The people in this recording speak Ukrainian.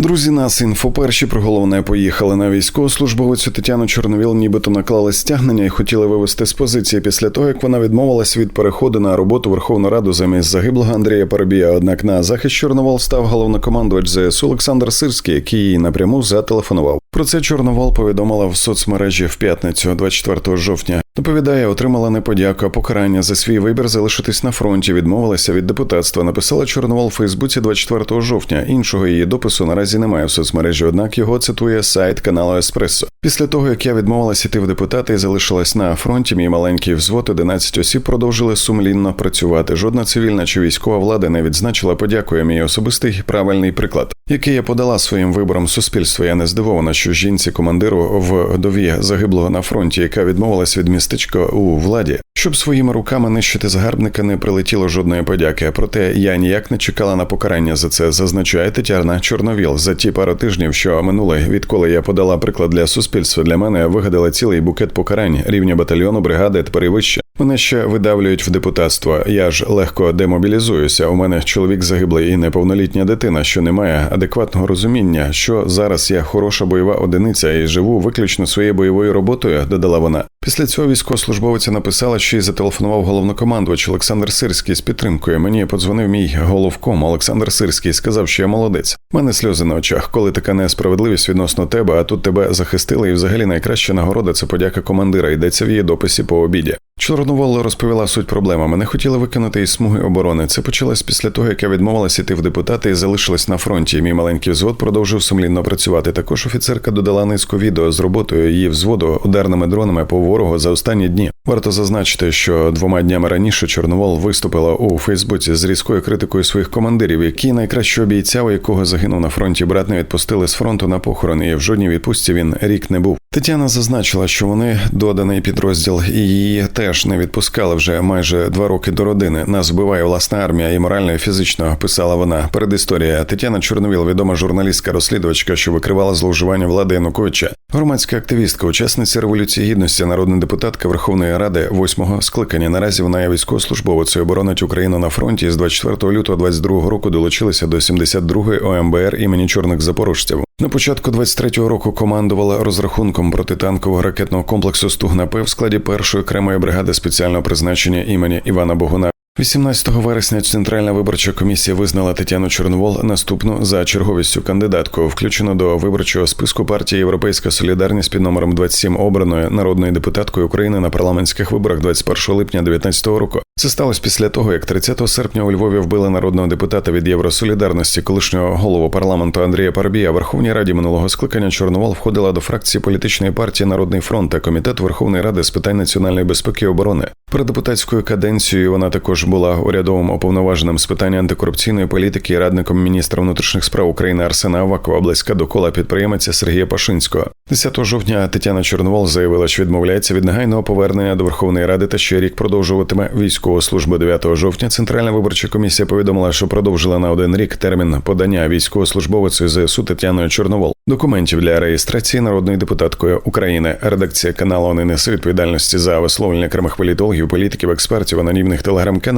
Друзі, нас інфо перші про головне поїхали на військовослужбовицю Тетяну Чорновіл, нібито наклали стягнення і хотіли вивести з позиції після того, як вона відмовилась від переходу на роботу Верховну Раду замість загиблого Андрія Парубія. Однак на захист Чорновол став головнокомандувач ЗСУ Олександр Сирський, який їй напряму зателефонував. Про це Чорновол повідомила в соцмережі в п'ятницю, 24 жовтня. Доповідає, отримала не подяку, а покарання за свій вибір залишитись на фронті. Відмовилася від депутатства. Написала Чорновол у Фейсбуці 24 жовтня. Іншого її допису наразі немає в соцмережі. Однак його цитує сайт каналу Еспресо. Після того як я відмовилася йти в депутати і залишилась на фронті, мій маленький взвод 11 осіб продовжили сумлінно працювати. Жодна цивільна чи військова влада не відзначила подякує мій особистий правильний приклад, який я подала своїм вибором суспільства. Я не здивована, що жінці командиру вдові загиблого на фронті, яка відмовилась від містечка у владі, щоб своїми руками нищити загарбника, не прилетіло жодної подяки. Проте я ніяк не чекала на покарання за це. Зазначає Тетяна Чорновіл. За ті пару тижнів, що минули, відколи я подала приклад для суспільства. Для мене вигадали цілий букет покарань рівня батальйону, бригади тепер і вище. Мене ще видавлюють в депутатство. Я ж легко демобілізуюся. У мене чоловік загиблий і неповнолітня дитина, що не має адекватного розуміння, що зараз я хороша бойова одиниця і живу виключно своєю бойовою роботою. Додала вона. Після цього військовослужбовиця написала, що й зателефонував головнокомандувач Олександр Сирський з підтримкою. Мені подзвонив мій головком Олександр Сирський. Сказав, що я молодець. У Мене сльози на очах. Коли така несправедливість відносно тебе, а тут тебе захистили, і взагалі найкраща нагорода це подяка командира. Йдеться в її дописі по обіді. Чорновол розповіла суть проблеми. Мене хотіли викинути із смуги оборони. Це почалось після того, як я відмовилася йти в депутати і залишилась на фронті. Мій маленький взвод продовжив сумлінно працювати. Також офіцерка додала низку відео з роботою її взводу ударними дронами по ворогу за останні дні. Варто зазначити, що двома днями раніше Чорновол виступила у Фейсбуці з різкою критикою своїх командирів, які найкращого бійця, у якого загинув на фронті, брат не відпустили з фронту на похорон, і в жодній відпустці він рік не був. Тетяна зазначила, що вони доданий підрозділ і її теж не відпускали вже майже два роки до родини. Нас вбиває власна армія і морально, і фізично. Писала вона. Передісторія Тетяна Чорновіл, відома журналістка, розслідувачка, що викривала зловживання влади Януковича, громадська активістка, учасниця революції гідності, народна депутатка Верховної Ради восьмого скликання. Наразі вона є військовослужбовицею оборонить Україну на фронті. З 24 лютого 22 року долучилася до 72-ї ОМБР імені чорних запорожців. На початку 23-го року командувала розрахунком протитанкового ракетного комплексу Стугнапе в складі першої окремої бригади спеціального призначення імені Івана Богуна. 18 вересня Центральна виборча комісія визнала Тетяну Чорновол наступну за черговістю кандидатку, включено до виборчого списку партії Європейська Солідарність під номером 27 обраною народною депутаткою України на парламентських виборах 21 липня 2019 року. Це сталося після того, як 30 серпня у Львові вбили народного депутата від Євросолідарності, колишнього голову парламенту Андрія Парбія. Верховній Раді минулого скликання Чорновол входила до фракції політичної партії Народний фронт та комітет Верховної Ради з питань національної безпеки і оборони. Перед депутатською каденцією вона також була урядовим уповноваженим з питання антикорупційної політики і радником міністра внутрішніх справ України Арсена Авакова, близька до кола підприємця Сергія Пашинського. 10 жовтня Тетяна Чорновол заявила, що відмовляється від негайного повернення до Верховної Ради та ще рік продовжуватиме військову службу 9 жовтня. Центральна виборча комісія повідомила, що продовжила на один рік термін подання військовослужбовицею ЗСУ Тетяною Чорновол документів для реєстрації народною депутаткою України. Редакція каналу не несе відповідальності за висловлення окремих політологів, політиків, експертів, анонімних телеграм-каналів.